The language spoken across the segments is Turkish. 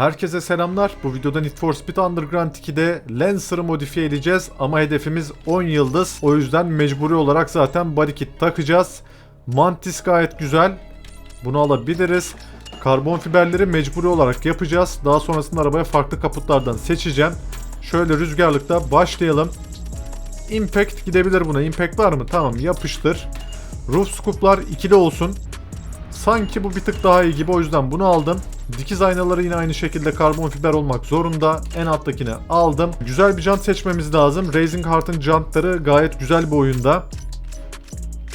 Herkese selamlar. Bu videoda Need for Speed Underground 2'de Lancer'ı modifiye edeceğiz ama hedefimiz 10 yıldız. O yüzden mecburi olarak zaten body kit takacağız. Mantis gayet güzel. Bunu alabiliriz. Karbon fiberleri mecburi olarak yapacağız. Daha sonrasında arabaya farklı kaputlardan seçeceğim. Şöyle rüzgarlıkta başlayalım. Impact gidebilir buna. Impact var mı? Tamam yapıştır. Roof scoop'lar ikili olsun. Sanki bu bir tık daha iyi gibi o yüzden bunu aldım. Dikiz aynaları yine aynı şekilde karbon fiber olmak zorunda. En alttakini aldım. Güzel bir jant seçmemiz lazım. Racing Heart'ın jantları gayet güzel bir oyunda.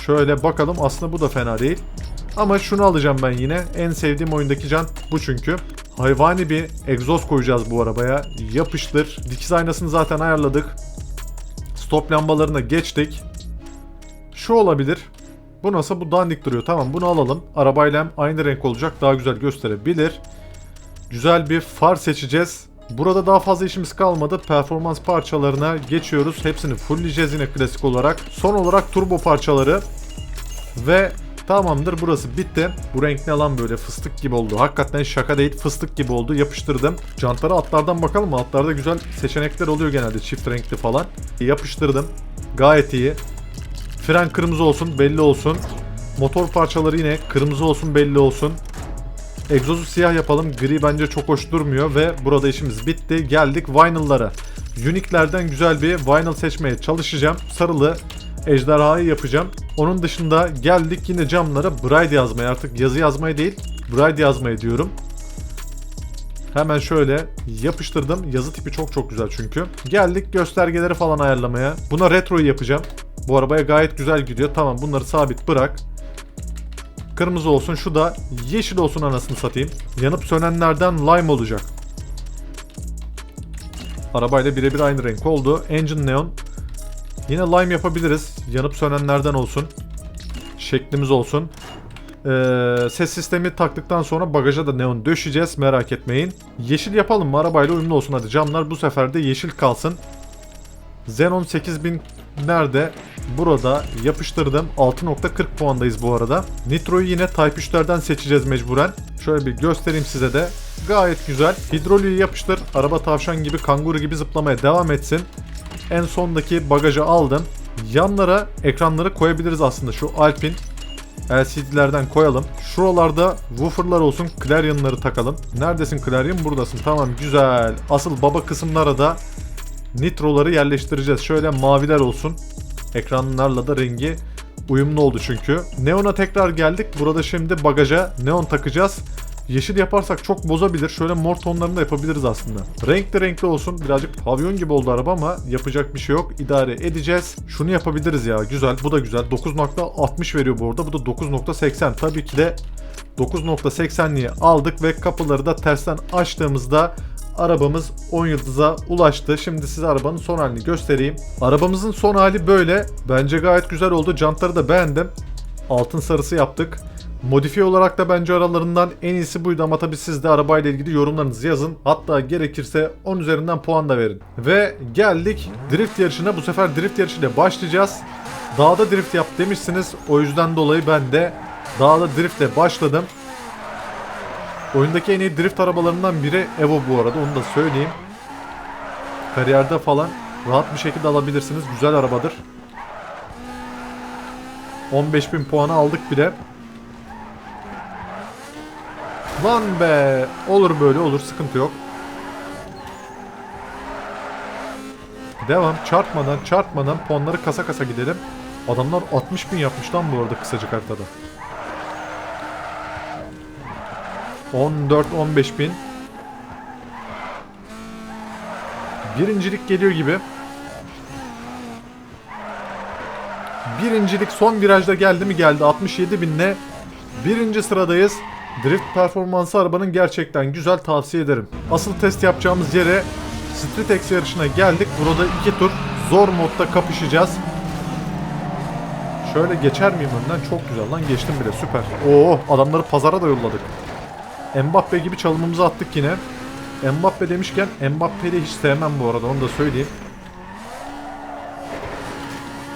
Şöyle bakalım aslında bu da fena değil. Ama şunu alacağım ben yine. En sevdiğim oyundaki jant bu çünkü. Hayvani bir egzoz koyacağız bu arabaya. Yapıştır. Dikiz aynasını zaten ayarladık. Stop lambalarına geçtik. Şu olabilir. Bu nasıl? Bu dandik duruyor. Tamam bunu alalım. Arabayla aynı renk olacak. Daha güzel gösterebilir. Güzel bir far seçeceğiz. Burada daha fazla işimiz kalmadı. Performans parçalarına geçiyoruz. Hepsini fullleyeceğiz yine klasik olarak. Son olarak turbo parçaları. Ve tamamdır burası bitti. Bu renk ne lan böyle fıstık gibi oldu. Hakikaten şaka değil fıstık gibi oldu. Yapıştırdım. Jantlara altlardan bakalım mı? Altlarda güzel seçenekler oluyor genelde çift renkli falan. Yapıştırdım. Gayet iyi. Fren kırmızı olsun belli olsun. Motor parçaları yine kırmızı olsun belli olsun. Egzozu siyah yapalım. Gri bence çok hoş durmuyor ve burada işimiz bitti. Geldik vinyl'lara. Unique'lerden güzel bir vinyl seçmeye çalışacağım. Sarılı ejderhayı yapacağım. Onun dışında geldik yine camlara Bride yazmaya. Artık yazı yazmaya değil Bride yazmaya diyorum. Hemen şöyle yapıştırdım. Yazı tipi çok çok güzel çünkü. Geldik göstergeleri falan ayarlamaya. Buna retroyu yapacağım. Bu arabaya gayet güzel gidiyor. Tamam bunları sabit bırak. Kırmızı olsun. Şu da yeşil olsun anasını satayım. Yanıp sönenlerden lime olacak. Arabayla birebir aynı renk oldu. Engine neon. Yine lime yapabiliriz. Yanıp sönenlerden olsun. Şeklimiz olsun. Ee, ses sistemi taktıktan sonra bagaja da neon döşeceğiz. Merak etmeyin. Yeşil yapalım mı? Arabayla uyumlu olsun hadi. Camlar bu sefer de yeşil kalsın. Xenon 8000 nerede? Burada yapıştırdım. 6.40 puandayız bu arada. Nitro'yu yine Type 3'lerden seçeceğiz mecburen. Şöyle bir göstereyim size de. Gayet güzel. Hidroliği yapıştır. Araba tavşan gibi, kanguru gibi zıplamaya devam etsin. En sondaki bagajı aldım. Yanlara ekranları koyabiliriz aslında. Şu Alpin LCD'lerden koyalım. Şuralarda woofer'lar olsun. Clarion'ları takalım. Neredesin Clarion? Buradasın. Tamam güzel. Asıl baba kısımlara da nitroları yerleştireceğiz. Şöyle maviler olsun. Ekranlarla da rengi uyumlu oldu çünkü. Neon'a tekrar geldik. Burada şimdi bagaja neon takacağız. Yeşil yaparsak çok bozabilir. Şöyle mor tonlarını da yapabiliriz aslında. Renkli renkli olsun. Birazcık pavyon gibi oldu araba ama yapacak bir şey yok. İdare edeceğiz. Şunu yapabiliriz ya. Güzel. Bu da güzel. 9.60 veriyor bu arada. Bu da 9.80. Tabii ki de 9.80'liği aldık ve kapıları da tersten açtığımızda arabamız 10 yıldıza ulaştı. Şimdi size arabanın son halini göstereyim. Arabamızın son hali böyle. Bence gayet güzel oldu. Jantları da beğendim. Altın sarısı yaptık. Modifiye olarak da bence aralarından en iyisi buydu ama tabii siz de arabayla ilgili yorumlarınızı yazın. Hatta gerekirse 10 üzerinden puan da verin. Ve geldik drift yarışına. Bu sefer drift yarışıyla başlayacağız. Dağda drift yap demişsiniz. O yüzden dolayı ben de dağda driftle başladım. Oyundaki en iyi drift arabalarından biri Evo bu arada onu da söyleyeyim. Kariyerde falan rahat bir şekilde alabilirsiniz. Güzel arabadır. 15.000 puanı aldık bile. Lan be. Olur böyle olur sıkıntı yok. Devam çarpmadan çarpmadan puanları kasa kasa gidelim. Adamlar 60 bin yapmış lan bu arada kısacık haritada. 14-15 bin. Birincilik geliyor gibi. Birincilik son virajda geldi mi geldi 67 binle. Birinci sıradayız. Drift performansı arabanın gerçekten güzel tavsiye ederim. Asıl test yapacağımız yere Street X yarışına geldik. Burada iki tur zor modda kapışacağız. Şöyle geçer miyim önden? Çok güzel lan geçtim bile süper. Oo adamları pazara da yolladık. Mbappe gibi çalımımızı attık yine. Mbappe demişken Mbappe'yi de hiç sevmem bu arada onu da söyleyeyim.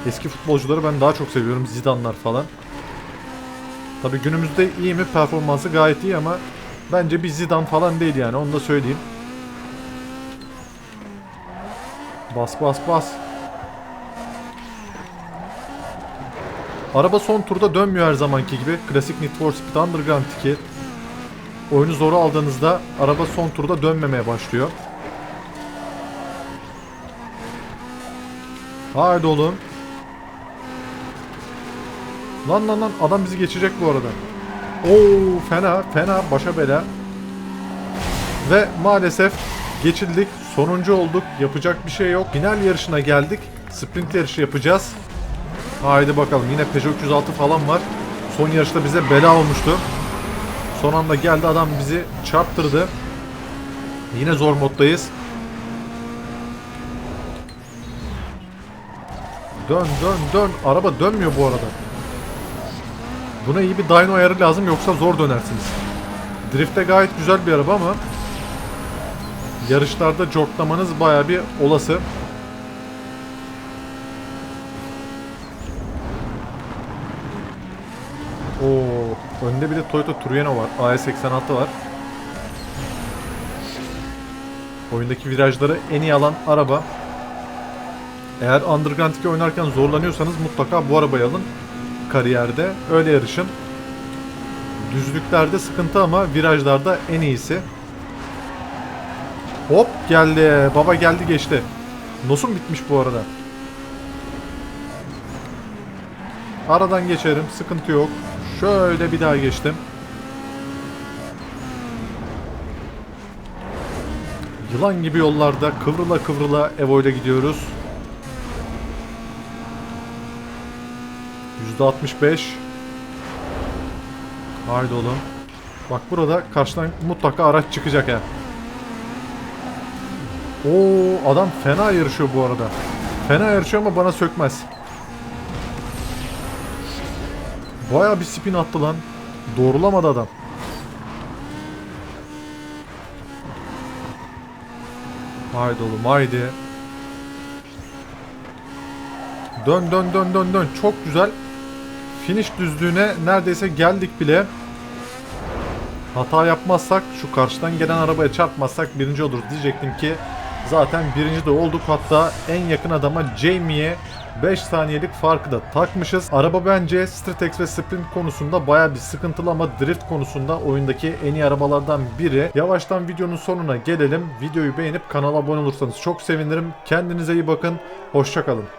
Eski futbolcuları ben daha çok seviyorum. Zidane'lar falan. Tabi günümüzde iyi mi? Performansı gayet iyi ama Bence bir Zidane falan değil yani onu da söyleyeyim. Bas bas bas. Araba son turda dönmüyor her zamanki gibi. Klasik Need for Speed Underground 2. Oyunu zoru aldığınızda araba son turda dönmemeye başlıyor. Haydi oğlum. Lan lan lan adam bizi geçecek bu arada. Oo fena fena başa bela. Ve maalesef geçildik. Sonuncu olduk. Yapacak bir şey yok. Final yarışına geldik. Sprint yarışı yapacağız. Haydi bakalım. Yine Peugeot 306 falan var. Son yarışta bize bela olmuştu. Son anda geldi adam bizi çarptırdı. Yine zor moddayız. Dön dön dön. Araba dönmüyor bu arada. Buna iyi bir dyno ayarı lazım yoksa zor dönersiniz. Drift'te gayet güzel bir araba ama yarışlarda cortlamanız baya bir olası. Oo, önde bir de Toyota Trueno var. AE86 var. Oyundaki virajları en iyi alan araba. Eğer Underground 2 oynarken zorlanıyorsanız mutlaka bu arabayı alın. Kariyerde öyle yarışın. Düzlüklerde sıkıntı ama virajlarda en iyisi. Hop geldi. Baba geldi geçti. Nosum bitmiş bu arada. Aradan geçerim. Sıkıntı yok. Şöyle bir daha geçtim. Yılan gibi yollarda kıvrıla kıvrıla Evo ile gidiyoruz. %65. Haydi oğlum. Bak burada karşıdan mutlaka araç çıkacak ya. Oo adam fena yarışıyor bu arada. Fena yarışıyor ama bana sökmez. Baya bir spin attı lan. Doğrulamadı adam. Haydi oğlum haydi. Dön dön dön dön dön. Çok güzel. Finish düzlüğüne neredeyse geldik bile. Hata yapmazsak, şu karşıdan gelen arabaya çarpmazsak birinci oluruz diyecektim ki zaten birinci de olduk. Hatta en yakın adama Jamie'ye 5 saniyelik farkı da takmışız. Araba bence Street ve Sprint konusunda baya bir sıkıntılı ama drift konusunda oyundaki en iyi arabalardan biri. Yavaştan videonun sonuna gelelim. Videoyu beğenip kanala abone olursanız çok sevinirim. Kendinize iyi bakın. Hoşçakalın.